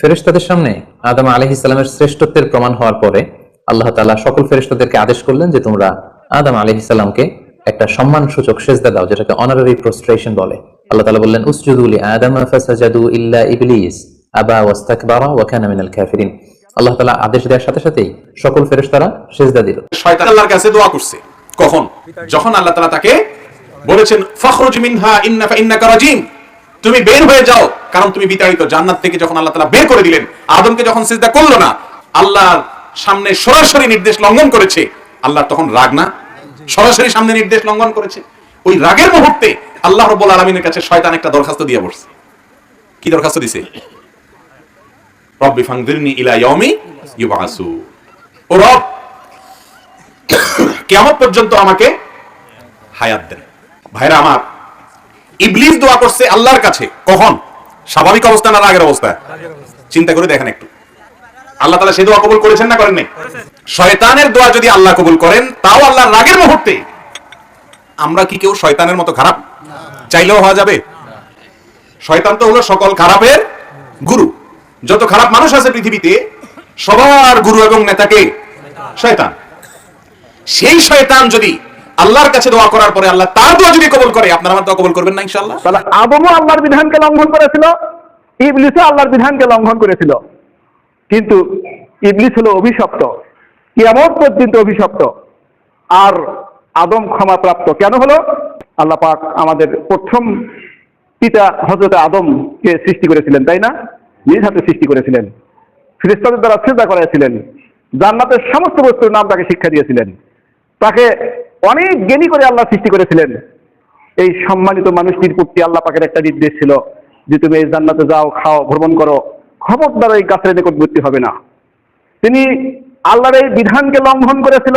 ফেরেশতাদের সামনে আদম আলহ ইসলামের শ্রেষ্ঠত্বের প্রমাণ হওয়ার পরে আল্লাহ তাআলা সকল ফেরেশতাদেরকে আদেশ করলেন যে তোমরা আদম আলহ ইসলামকে একটা সম্মান সূচক সেজদা দাও, যেটাকে অনারারি প্রস্ট্রেশন বলে। আল্লাহ তাআলা বললেন আদম ইল্লা ইবলিস, আবা আল্লাহ আদেশ দেওয়ার সাথে সাথেই সকল ফেরেশতারা সেজদা দিল। শয়তান আল্লাহর কাছে দোয়া করছে। কখন? যখন আল্লাহ তাআলা তাকে বলেছেন, ফখরুজ মিনহা ইন্নাকা রাজিম। তুমি বের হয়ে যাও। কারণ তুমি বিতাড়িত, জান্নাত থেকে যখন আল্লাহ তাআলা বের করে দিলেন, আদমকে যখন সিজদা করল না, আল্লাহর সামনে সরাসরি নির্দেশ লঙ্ঘন করেছে। আল্লাহ তখন রাগ না? সরাসরি সামনে নির্দেশ লঙ্ঘন করেছে? ওই রাগের মুহূর্তে আল্লাহ রাব্বুল আলামিনের কাছে শয়তান একটা দরখাস্ত দিয়ে বসছে। কি দরখাস্ত দিছে? রব্বি ফাংদিরনি ইলা ইউবাসু। ও রব, কিয়ামত পর্যন্ত আমাকে হায়াত দেন। ভাইরা আমার, ইবলিস দোয়া করছে আল্লাহর কাছে। কখন? স্বাভাবিক অবস্থা না রাগের অবস্থা? চিন্তা করে দেখেন একটু। আল্লাহ তাআলা সে দোয়া কবুল করেছেন না করেন নাই শয়তানের দোয়া যদি আল্লাহ কবুল করেন, তাও আল্লাহর রাগের মুহূর্তে। আমরা কি কেউ শয়তানের মতো খারাপ? চাইলেও হওয়া যাবে। শয়তান তো হলো সকল খারাপের গুরু। যত খারাপ মানুষ আছে পৃথিবীতে, সবার গুরু এবং নেতাকে শয়তান। সেই শয়তান যদি আল্লাহর কাছে দোয়া করার পরে আল্লাহ তার দোয়া যদি কবুল করে, আপনারা আমার দোয়া কবুল করবেন না ইনশাআল্লাহ? তাহলে আদমও আল্লাহর বিধানকে লঙ্ঘন করেছিল, ইবলিসও আল্লাহর বিধানকে লঙ্ঘন করেছিল। কিন্তু ইবলিস হলো অভিশপ্ত, কিয়ামত পর্যন্ত অভিশপ্ত। আর আদম ক্ষমাপ্রাপ্ত কেন হলো? আল্লাহ পাক আমাদের প্রথম পিতা হজরত আদমকে সৃষ্টি করেছিলেন, তাই না? নিজ হাতে সৃষ্টি করেছিলেন। ফিরিস্তাদের দ্বারা চিন্তা করাইছিলেন। জান্নাতের সমস্ত বস্তুর নাম তাকে শিক্ষা দিয়েছিলেন। তাকে অনেক জ্ঞানী করে আল্লাহ সৃষ্টি করেছিলেন। এই সম্মানিত মানুষটির প্রতি আল্লাহ পাকের একটা নির্দেশ ছিল যে তুমি এই জান্নাতে যাও, খাও, ভ্রমণ করো। খবরদার এই গাছের নিকটবর্তী হবে না। তিনি আল্লাহর এই বিধানকে লঙ্ঘন করেছিল।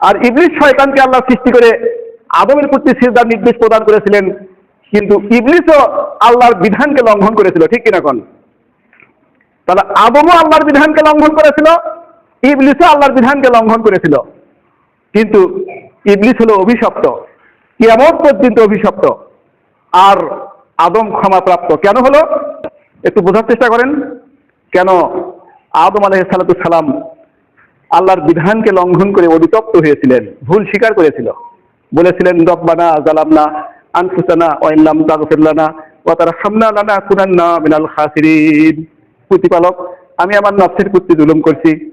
আর ইবলিশ শয়তানকে আল্লাহ সৃষ্টি করে আদমের প্রতি সিজদার নির্দেশ প্রদান করেছিলেন। কিন্তু ইবলিশও আল্লাহর বিধানকে লঙ্ঘন করেছিল, ঠিক কিনা কোন? তাহলে আদমও আল্লাহর বিধানকে লঙ্ঘন করেছিল ইবলিশও আল্লাহর বিধানকে লঙ্ঘন করেছিল। কিন্তু ইবলিস হলো অভিশপ্ত। কিয়ামত পর্যন্ত অভিশপ্ত। আর আদম ক্ষমাপ্রাপ্ত। কেন হলো? একটু বোঝার চেষ্টা করেন। কেন আদম আলহাম আল্লাহর বিধানকে লঙ্ঘন করে অধিতপ্ত হয়েছিলেন, ভুল স্বীকার করেছিল। বলেছিলেন, রব্বানা জালামনা আনফুসানা ওয়াইল্লাম তাগফিরলানা ওয়া তারহামনা লানা কুনান্না মিনাল খাসিরিন। প্রতিপালক, আমি আমার নফসের প্রতি জুলুম করছি।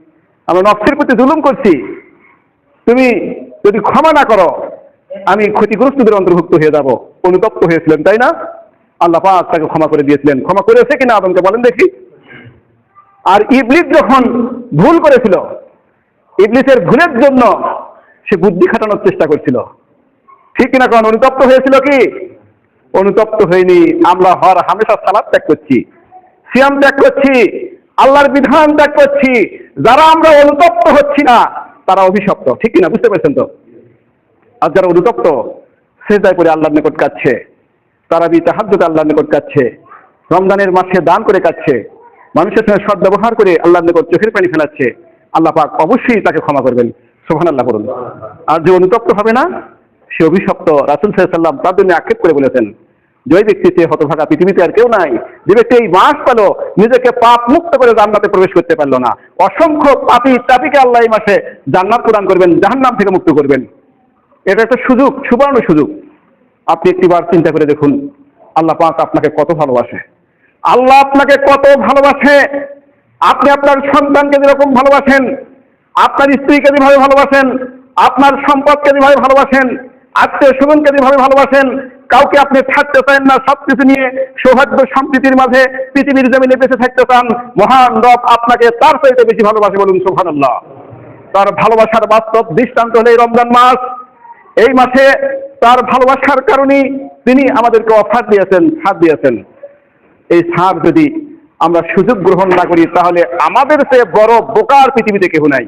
আমার নফসের প্রতি জুলুম করছি। তুমি যদি ক্ষমা না করো, আমি ক্ষতিগ্রস্তদের অন্তর্ভুক্ত হয়ে যাব। অনুতপ্ত হয়েছিলেন, তাই না? আল্লাহ পাক তাকে ক্ষমা করে দিয়েছিলেন। ক্ষমা করেছে কিনা আদমকে বলেন দেখি। আর ইবলিস যখন ভুল করেছিল, ইবলিসের ভুলের জন্য সে বুদ্ধি খাটানোর চেষ্টা করছিল। ঠিক কিনা কারণ অনুতপ্ত হয়েছিল কি? অনুতপ্ত হয়নি। আমরা হর হামেশা সালাদ ত্যাগ করছি, সিয়াম ত্যাগ করছি, আল্লাহর বিধান ত্যাগ করছি। যারা আমরা অনুতপ্ত হচ্ছি না তারা অভিশপ্ত। ঠিক কিনা? বুঝতে পারছেন তো? আর যারা অনুতপ্ত সে সেজদায় করে আল্লাহর নিকট কাচ্ছে তারা বি তাহাজ্জুদে আল্লাহর নিকট কাচ্ছে রমজানের মাসে দান করে কাচ্ছে মানুষের সঙ্গে সৎ ব্যবহার করে আল্লাহর নিকট চোখের পানি ফেলাচ্ছে। আল্লাহ পাক অবশ্যই তাকে ক্ষমা করবেন। সোহান আল্লাহ করুন আর যে অনুতপ্ত হবে না, সে অভিশপ্ত। রাসুল সাল্লাম তার জন্য আক্ষেপ করে বলেছেন, যে ওই ব্যক্তিতে হতভাগা পৃথিবীতে আর কেউ নাই যে ব্যক্তি এই মাস পেল, নিজেকে পাপ মুক্ত করে জান্নাতে প্রবেশ করতে পারল না। অসংখ্য পাপি তাপিকে আল্লাহ এই মাসে জান্নাত প্রদান করবেন, জাহান্নাম থেকে মুক্ত করবেন। এটা একটা সুযোগ, সুবর্ণ সুযোগ। আপনি একটিবার চিন্তা করে দেখুন, আল্লাহ পাক আপনাকে কত ভালোবাসে। আল্লাহ আপনাকে কত ভালোবাসে। আপনি আপনার সন্তানকে যেরকম ভালোবাসেন, আপনার স্ত্রীকে যেভাবে ভালোবাসেন, আপনার সম্পদকে যেভাবে ভালোবাসেন আত্মীয় স্বজনকে যেভাবে ভালোবাসেন কাউকে আপনি ছাড়তে চান না, সবকিছু নিয়ে সৌভাগ্য সম্প্রীতির মাঝে পৃথিবীর জমিনে বেঁচে থাকতে চান, মহান রব আপনাকে তার চাইতে বেশি ভালোবাসে বলুন সোহান আল্লাহ তার ভালোবাসার বাস্তব দৃষ্টান্ত হলে রমজান মাস। এই মাসে তার ভালোবাসার কারণেই তিনি আমাদেরকে অফার দিয়েছেন, ছাড় দিয়েছেন। এই ছাড় যদি আমরা সুযোগ গ্রহণ না করি, তাহলে আমাদের সে বড় বোকার পৃথিবীতে কেউ নাই।